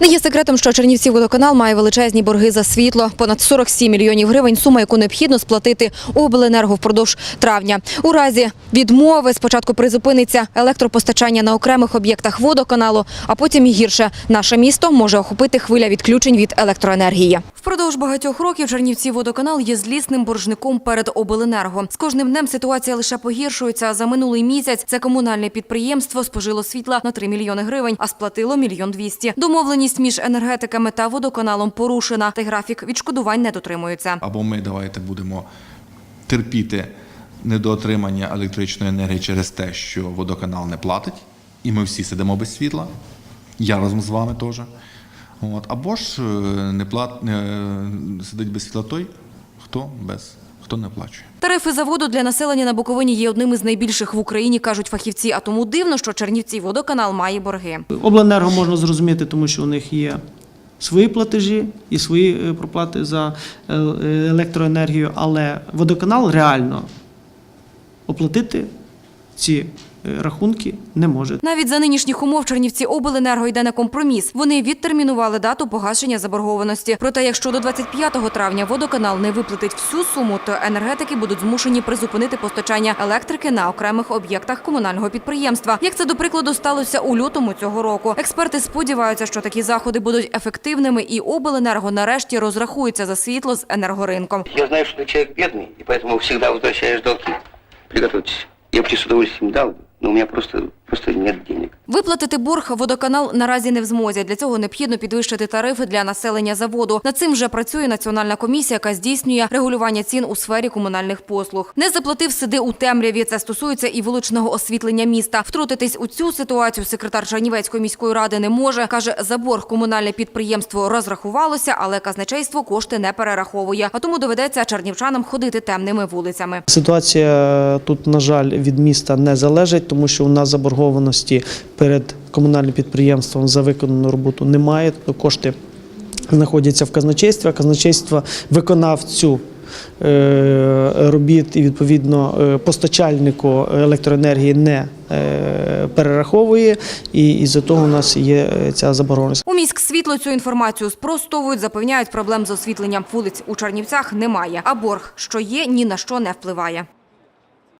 Не є секретом, що Чернівці водоканал має величезні борги за світло. Понад 47 мільйонів гривень сума, яку необхідно сплатити обленерго впродовж травня. У разі відмови спочатку призупиниться електропостачання на окремих об'єктах водоканалу, а потім і гірше наше місто може охопити хвиля відключень від електроенергії. Впродовж багатьох років Чернівці водоканал є злісним боржником перед обленерго. З кожним днем ситуація лише погіршується. За минулий місяць це комунальне підприємство спожило світла на 3 мільйони гривень, а сплатило мільйон двісті. Домовленість між енергетиками та водоканалом порушена, та графік відшкодувань не дотримується. або ми давайте будемо терпіти недоотримання електричної енергії через те, що водоканал не платить, і ми всі сидимо без світла. Я разом з вами теж. От. Або ж е, не плат... сидить без світла той, хто без, хто не оплачує. Тарифи за воду для населення на Буковині є одним із найбільших в Україні, кажуть фахівці. А тому дивно, що Чернівці водоканал має борги. Обленерго можна зрозуміти, тому що у них є свої платежі і свої е, проплати за е, електроенергію, але водоканал реально оплатити ці е, рахунки не може. Навіть за нинішніх умов Чернівці обленерго йде на компроміс. Вони відтермінували дату погашення заборгованості. Проте, якщо до 25 травня водоканал не виплатить всю суму, то енергетики будуть змушені призупинити постачання електрики на окремих об'єктах комунального підприємства. Як це до прикладу сталося у лютому цього року. Експерти сподіваються, що такі заходи будуть ефективними, і обленерго нарешті розрахується за світло з енергоринком. Я знаю, что ты человек бедный, и поэтому всегда возвращаешь долги. Приготовьтесь. Я бы тебе с удовольствием дал, но у меня просто, просто нет денег. Виплатити борг водоканал наразі не в змозі. Для цього необхідно підвищити тарифи для населення заводу. Над цим вже працює національна комісія, яка здійснює регулювання цін у сфері комунальних послуг. Не заплатив сиди у темряві. Це стосується і вуличного освітлення міста. Втрутитись у цю ситуацію секретар Чернівецької міської ради не може. каже, за борг комунальне підприємство розрахувалося, але казначейство кошти не перераховує. А тому доведеться чернівчанам ходити темними вулицями. Ситуація тут, на жаль, від міста не залежить, тому що у нас заборгованості перед комунальним підприємством за виконану роботу немає. Тобто кошти знаходяться в казначействі, а казначейство виконав е, робіт і відповідно е, постачальнику електроенергії не е, перераховує, і із-за того у нас є ця заборгованість. У міськсвітло цю інформацію спростовують, запевняють, проблем з освітленням вулиць у Чернівцях немає. А борг, що є, ні на що не впливає.